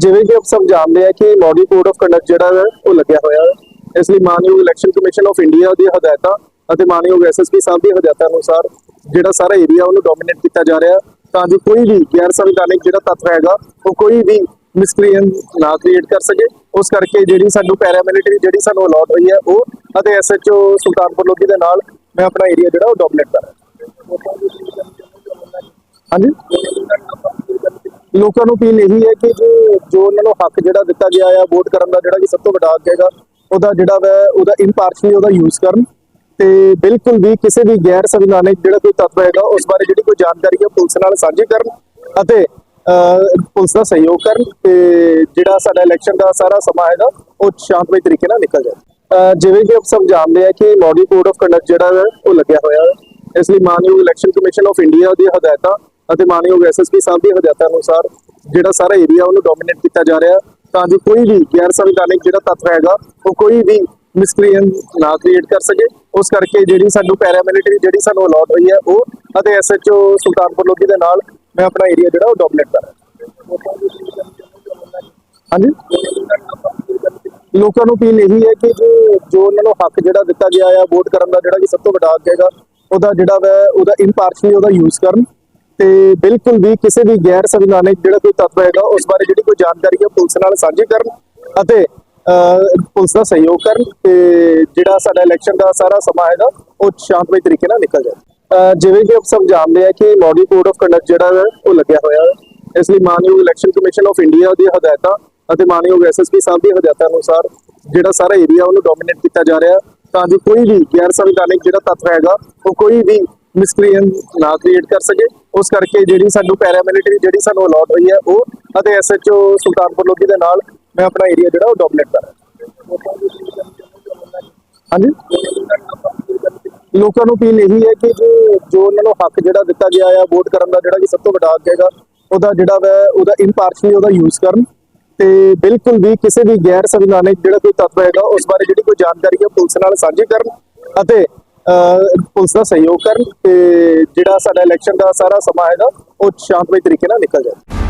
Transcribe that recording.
ਜਿਵੇਂ ਕਿ ਆਪ ਸਭ ਜਾਣਦੇ ਆ ਕਿ ਮੋਡੀ ਕੋਡ ਆਫ ਕੰਡਕਟ ਜਿਹੜਾ ਹੈ, ਉਹ ਲੱਗਿਆ ਹੋਇਆ ਹੈ। ਇਸ ਲਈ ਮਾਨਯੋਗ ਇਲੈਕਸ਼ਨ ਕਮਿਸ਼ਨ ਆਫ ਇੰਡੀਆ ਦੀ ਹਦਾਇਤਾਂ ਅਤੇ ਮਾਨਯੋਗ ਐਸਐਸਪੀ ਸਾਹਿਬ ਦੀ ਹਦਾਇਤਾਂ ਅਨੁਸਾਰ ਜਿਹੜਾ ਸਾਰਾ ਏਰੀਆ ਉਹਨੂੰ ਡੋਮੀਨੇਟ ਕੀਤਾ ਜਾ ਰਿਹਾ ਤਾਂ ਜੋ ਕੋਈ ਵੀ ਗੈਰ ਸੰਵਿਧਾਨਿਕ ਜਿਹੜਾ ਤੱਤ ਹੈਗਾ, ਉਹ ਕੋਈ ਵੀ ਮਿਸਕ੍ਰੀਐਂਸ ਨਾ ਕ੍ਰੀਏਟ ਕਰ ਸਕੇ। ਉਸ ਕਰਕੇ ਜਿਹੜੀ ਸਾਨੂੰ ਪੈਰਾਮਿਲਟਰੀ ਜਿਹੜੀ ਸਾਨੂੰ ਅਲਾਟ ਹੋਈ ਹੈ, ਉਹ ਅਤੇ ਐਸਐਚਓ ਸੁਲਤਾਨਪੁਰ ਲੋਧੀ ਦੇ ਨਾਲ ਮੈਂ ਆਪਣਾ ਏਰੀਆ ਜਿਹੜਾ ਉਹ ਡੋਮੀਨੇਟ ਕਰ ਰਿਹਾ। ਹਾਂਜੀ? ਲੋਕਾਂ ਨੂੰ ਅਪੀਲ ਇਹੀ ਹੈ ਕਿ ਜੋ ਉਹਨਾਂ ਨੂੰ ਹੱਕ ਜਿਹੜਾ ਦਿੱਤਾ ਗਿਆ ਆ, ਵੋਟ ਕਰਨ ਦਾ ਜਿਹੜਾ ਕਿ ਸਭ ਤੋਂ ਵੱਡਾ ਹੱਕ ਹੈਗਾ, ਉਹਦਾ ਜਿਹੜਾ ਵੈ, ਉਹਦਾ ਇਨਪਾਰਸ਼ਲੀ ਉਹਦਾ ਯੂਜ਼ ਕਰਨ ਤੇ ਬਿਲਕੁਲ ਵੀ ਕਿਸੇ ਵੀ ਗੈਰ ਸੰਵਿਧਾਨਿਕ ਜਿਹੜਾ ਕੋਈ ਤੱਤ ਹੈਗਾ, ਉਸ ਬਾਰੇ ਜਿਹੜੀ ਕੋਈ ਜਾਣਕਾਰੀ ਹੈ, ਪੁਲਿਸ ਨਾਲ ਸਾਂਝੀ ਕਰਨ ਅਤੇ ਪੁਲਿਸ ਦਾ ਸਹਿਯੋਗ ਕਰਨ ਤੇ ਜਿਹੜਾ ਸਾਡਾ ਇਲੈਕਸ਼ਨ ਦਾ ਸਾਰਾ ਸਮਾਂ ਹੈਗਾ, ਉਹ ਸ਼ਾਂਤਮਈ ਤਰੀਕੇ ਨਾਲ ਨਿਕਲ ਜਾਏ ਜਿਵੇਂ ਕਿ ਆਪ ਸਮਝਾਉਂਦੇ ਜਾਣਦੇ ਆ ਕਿ ਮੋਡੀ ਕੋਡ ਆਫ ਕੰਡਕਟ ਜਿਹੜਾ ਹੈ ਉਹ ਲੱਗਿਆ ਹੋਇਆ ਹੈ। ਇਸ ਲਈ ਮਾਨਯੋਗ ਇਲੈਕਸ਼ਨ ਕਮਿਸ਼ਨ ਆਫ ਇੰਡੀਆ ਦੀ ਹਦਾਇਤਾਂ ਅਤੇ ਮਾਨਯੋਗ ਐਸਐਸਪੀ ਸਾਹਿਬ ਦੀ ਹਦਾਇਤਾਂ ਅਨੁਸਾਰ ਜਿਹੜਾ ਸਾਰਾ ਏਰੀਆ ਉਹਨੂੰ ਡੋਮੀਨੇਟ ਕੀਤਾ ਜਾ ਰਿਹਾ, ਤਾਂ ਜੋ ਕੋਈ ਵੀ ਗੈਰ ਸੰਵਿਧਾਨਿਕ ਜਿਹੜਾ ਤੱਤ ਹੈਗਾ, ਉਹ ਕੋਈ ਵੀ ਮਿਸਕ੍ਰੀਐਂਸ ਨਾ ਕ੍ਰੀਏਟ ਕਰ ਸਕੇ। ਉਸ ਕਰਕੇ ਜਿਹੜੀ ਸਾਨੂੰ ਪੈਰਾਮਿਲਟਰੀ ਜਿਹੜੀ ਸਾਨੂੰ ਅਲਾਟ ਹੋਈ ਹੈ, ਉਹ ਅਤੇ ਐਸਐਚਓ ਸੁਲਤਾਨਪੁਰ ਲੋਧੀ ਦੇ ਨਾਲ ਮੈਂ ਆਪਣਾ ਏਰੀਆ ਜਿਹੜਾ ਉਹ ਡੋਮੀਨੇਟ ਕਰ ਰਿਹਾ। ਹਾਂਜੀ? ਲੋਕਾਂ ਨੂੰ ਅਪੀਲ ਇਹੀ ਹੈ ਕਿ ਜੋ ਉਹਨਾਂ ਨੂੰ ਹੱਕ ਜਿਹੜਾ ਦਿੱਤਾ ਗਿਆ ਆ ਵੋਟ ਕਰਨ ਦਾ ਜਿਹੜਾ ਕਿ ਸਭ ਤੋਂ ਵੱਡਾ ਹੱਕ ਹੈਗਾ, ਉਹਦਾ ਜਿਹੜਾ ਵੈ, ਉਹਦਾ ਇਨਪਾਰਸ਼ਲੀ ਉਹਦਾ ਯੂਜ਼ ਕਰਨ। ਤੇ ਬਿਲਕੁਲ ਵੀ ਕਿਸੇ ਵੀ ਗੈਰ ਸੰਵਿਧਾਨਿਕ ਜਿਹੜਾ ਕੋਈ ਤੱਤ ਹੈਗਾ, ਉਸ ਬਾਰੇ ਜਿਹੜੀ ਕੋਈ ਜਾਣਕਾਰੀ ਹੈ, ਪੁਲਿਸ ਨਾਲ ਸਾਂਝੀ ਕਰਨ ਅਤੇ ਪੁਲਿਸ ਦਾ ਸਹਿਯੋਗ ਕਰਨ ਤੇ ਜਿਹੜਾ ਸਾਡਾ ਇਲੈਕਸ਼ਨ ਦਾ ਸਾਰਾ ਸਮਾਂ ਹੈਗਾ, ਉਹ ਸ਼ਾਂਤਮਈ ਤਰੀਕੇ ਨਾਲ ਨਿਕਲ ਜਾਏ ਜਿਵੇਂ ਕਿ ਆਪ ਸਭ ਜਾਣਦੇ ਆ ਕਿ ਮੋਡੀ ਕੋਡ ਆਫ ਕੰਡਕਟ ਜਿਹੜਾ ਹੈ ਉਹ ਲੱਗਿਆ ਹੋਇਆ ਹੈ ਇਸ ਲਈ ਮਾਨਯੋਗ ਇਲੈਕਸ਼ਨ ਕਮਿਸ਼ਨ ਆਫ ਇੰਡੀਆ ਦੀ ਹਦਾਇਤਾਂ ਅਤੇ ਮਾਨਯੋਗ ਐਸਐਸਪੀ ਸਾਹਿਬ ਦੀ ਹਦਾਇਤਾਂ ਅਨੁਸਾਰ ਜਿਹੜਾ ਸਾਰਾ ਏਰੀਆ ਉਹਨੂੰ ਡੋਮੀਨੇਟ ਕੀਤਾ ਜਾ ਰਿਹਾ। ਤਾਂ ਜੋ ਕੋਈ ਵੀ ਗੈਰ ਸੰਵਿਧਾਨਿਕ ਜਿਹੜਾ ਤੱਤ ਹੈਗਾ, ਉਹ ਕੋਈ ਵੀ ਮਿਸਕ੍ਰੀਐਂਸ ਨਾ ਕ੍ਰੀਏਟ ਕਰ ਸਕੇ। ਉਸ ਕਰਕੇ ਜਿਹੜੀ ਸਾਨੂੰ ਪੈਰਾਮਿਲਟਰੀ ਜਿਹੜੀ ਸਾਨੂੰ ਅਲਾਟ ਹੋਈ ਹੈ, ਉਹ ਅਤੇ ਐਸਐਚਓ ਸੁਲਤਾਨਪੁਰ ਲੋਧੀ ਦੇ ਨਾਲ ਮੈਂ ਆਪਣਾ ਏਰੀਆ ਜਿਹੜਾ ਉਹ ਡੋਮੀਨੇਟ ਕਰ ਹਾਂਜੀ? ਲੋਕਾਂ ਨੂੰ ਅਪੀਲ ਇਹੀ ਹੈ ਕਿ ਜੋ ਉਹਨਾਂ ਨੂੰ ਹੱਕ ਜਿਹੜਾ ਦਿੱਤਾ ਗਿਆ ਆ ਵੋਟ ਕਰਨ ਦਾ ਜਿਹੜਾ ਕਿ ਸਭ ਤੋਂ ਵੱਡਾ ਹੱਕ ਹੈਗਾ, ਉਹਦਾ ਜਿਹੜਾ ਵੈ ਉਹਦਾ ਇਨਪਾਰਸ਼ਲੀ ਉਹਦਾ ਯੂਜ਼ ਕਰਨ ਤੇ ਬਿਲਕੁਲ ਵੀ ਕਿਸੇ ਵੀ ਗੈਰ ਸੰਵਿਧਾਨਿਕ ਜਿਹੜਾ ਕੋਈ ਤੱਤ ਹੈਗਾ, ਉਸ ਬਾਰੇ ਜਿਹੜੀ ਕੋਈ ਜਾਣਕਾਰੀ ਹੈ ਪੁਲਿਸ ਨਾਲ ਸਾਂਝੀ ਕਰਨ ਅਤੇ ਪੁਲਿਸ ਦਾ ਸਹਿਯੋਗ ਕਰਨ ਤੇ ਜਿਹੜਾ ਸਾਡਾ ਇਲੈਕਸ਼ਨ ਦਾ ਸਾਰਾ ਸਮਾਂ ਹੈਗਾ ਉਹ ਸ਼ਾਂਤਮਈ ਤਰੀਕੇ ਨਾਲ ਨਿਕਲ ਜਾਏ।